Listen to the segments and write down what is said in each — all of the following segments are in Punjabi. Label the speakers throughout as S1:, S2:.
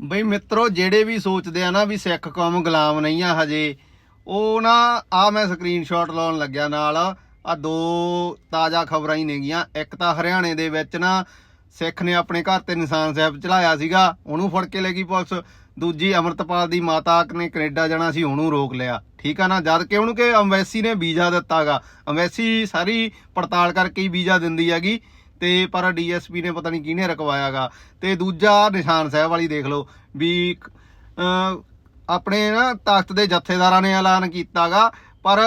S1: ਬਈ ਮਿੱਤਰੋ, ਜਿਹੜੇ ਵੀ ਸੋਚਦੇ ਆ ਨਾ ਵੀ ਸਿੱਖ ਕੌਮ ਗੁਲਾਮ ਨਹੀਂ ਆ ਹਜੇ, ਉਹ ਨਾ ਆ ਮੈਂ ਸਕਰੀਨਸ਼ਾਟ ਲਾਉਣ ਲੱਗਿਆ ਨਾਲ। ਆ ਦੋ ਤਾਜ਼ਾ ਖਬਰਾਂ ਹੀ ਨੇਗੀਆਂ। ਇੱਕ ਤਾਂ ਹਰਿਆਣੇ ਦੇ ਵਿੱਚ ਨਾ, ਸਿੱਖ ਨੇ ਆਪਣੇ ਘਰ ਤੇ ਨਿਸ਼ਾਨ ਸਾਹਿਬ ਚਲਾਇਆ ਸੀਗਾ, ਉਹਨੂੰ ਫੜ ਕੇ ਲੈ ਗਈ ਪੁਲਿਸ। ਦੂਜੀ ਅਮਰਤਪਾਲ ਦੀ ਮਾਤਾ ਨੇ ਕੈਨੇਡਾ ਜਾਣਾ ਸੀ, ਉਹਨੂੰ ਰੋਕ ਲਿਆ। ਠੀਕ ਆ ਨਾ? ਜਦ ਕਿ ਉਹਨੂੰ ਕਿ ਅੰਬੈਸੀ ਨੇ ਵੀਜ਼ਾ ਦਿੱਤਾਗਾ। ਅੰਬੈਸੀ ਸਾਰੀ ਪੜਤਾਲ ਕਰਕੇ ਹੀ ਵੀਜ਼ਾ ਦਿੰਦੀ ਹੈਗੀ। ਤੇ ਪਰ ਡੀਐਸਪੀ ਨੇ ਪਤਾ ਨਹੀਂ ਕਿਹਨੇ ਰਕਵਾਇਆਗਾ। ਤੇ ਦੂਜਾ ਨਿਸ਼ਾਨ ਸਾਹਿਬ ਵਾਲੀ ਦੇਖ ਲਓ ਵੀ ਆਪਣੇ ਨਾ ਤਾਕਤ ਦੇ ਜਥੇਦਾਰਾਂ ਨੇ ਐਲਾਨ ਕੀਤਾਗਾ। ਪਰ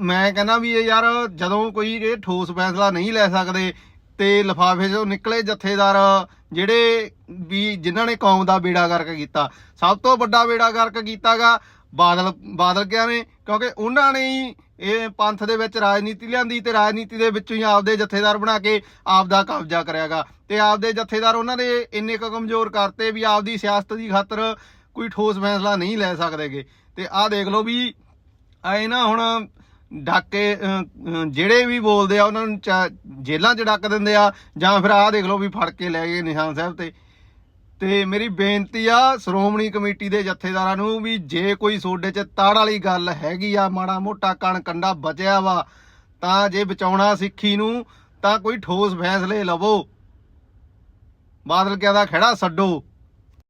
S1: ਮੈਂ ਕਹਿੰਦਾ ਵੀ ਇਹ ਯਾਰ ਜਦੋਂ ਕੋਈ ਇਹ ਠੋਸ ਫੈਸਲਾ ਨਹੀਂ ਲੈ ਸਕਦੇ ਤੇ ਲਿਫਾਫੇ 'ਚੋਂ ਨਿਕਲੇ ਜਥੇਦਾਰ ਜਿਹੜੇ ਵੀ ਜਿਨ੍ਹਾਂ ਨੇ ਕੌਮ ਦਾ ਬੇੜਾ ਗਰਕ ਕੀਤਾ। ਸਭ ਤੋਂ ਵੱਡਾ ਬੇੜਾ ਗਰਕ ਕੀਤਾਗਾ ਬਾਦਲ ਬਾਦਲ ਕਿਆ ਨੇ? ਕਿਉਂਕਿ ਉਹਨਾਂ ਨੇ ਹੀ ਇਹ ਪੰਥ ਦੇ ਵਿੱਚ ਰਾਜਨੀਤੀ ਲਿਆਂਦੀ ਤੇ ਰਾਜਨੀਤੀ ਦੇ ਵਿੱਚੋਂ ਹੀ ਆਪਦੇ ਜਥੇਦਾਰ ਬਣਾ ਕੇ ਆਪਦਾ ਕਬਜ਼ਾ ਕਰਿਆਗਾ। ਤੇ ਆਪਦੇ ਜਥੇਦਾਰ ਉਹਨਾਂ ਦੇ ਇੰਨੇ ਕੁ ਕਮਜ਼ੋਰ ਕਰਤੇ ਵੀ ਆਪਦੀ ਸਿਆਸਤ ਦੀ ਖਾਤਰ ਕੋਈ ਠੋਸ ਫੈਸਲਾ ਨਹੀਂ ਲੈ ਸਕਦੇਗੇ। ਤੇ ਆਹ ਦੇਖ ਲਓ ਵੀ ਆਏ ਨਾ ਹੁਣ ਡਾਕੇ ਅਹ, ਜਿਹੜੇ ਵੀ ਬੋਲਦੇ ਆ ਉਹਨਾਂ ਨੂੰ ਚਾ- ਜੇਲ੍ਹਾਂ 'ਚ ਡੱਕ ਦਿੰਦੇ ਆ ਜਾਂ ਫਿਰ ਆਹ ਦੇਖ ਲਓ ਵੀ ਫੜ ਕੇ ਲੈ ਗਏ ਨਿਸ਼ਾਨ ਸਾਹਿਬ ਤੇ। ਤੇ ਮੇਰੀ ਬੇਨਤੀ ਆ ਸ਼੍ਰੋਮਣੀ ਕਮੇਟੀ ਦੇ ਜਥੇਦਾਰਾਂ ਨੂੰ ਵੀ ਜੇ ਕੋਈ ਸੋਡੇ 'ਚ ਤਾੜ ਵਾਲੀ ਗੱਲ ਹੈਗੀ ਆ, ਮਾੜਾ ਮੋਟਾ ਕਣ ਕੰਡਾ ਬਚਿਆ ਵਾ, ਤਾਂ ਜੇ ਬਚਾਉਣਾ ਸਿੱਖੀ ਨੂੰ, ਤਾਂ ਕੋਈ ਠੋਸ ਫੈਸਲੇ ਲਵੋ। ਬਾਦਲ ਕਿਆ ਦਾ ਖੜਾ ਛੱਡੋ।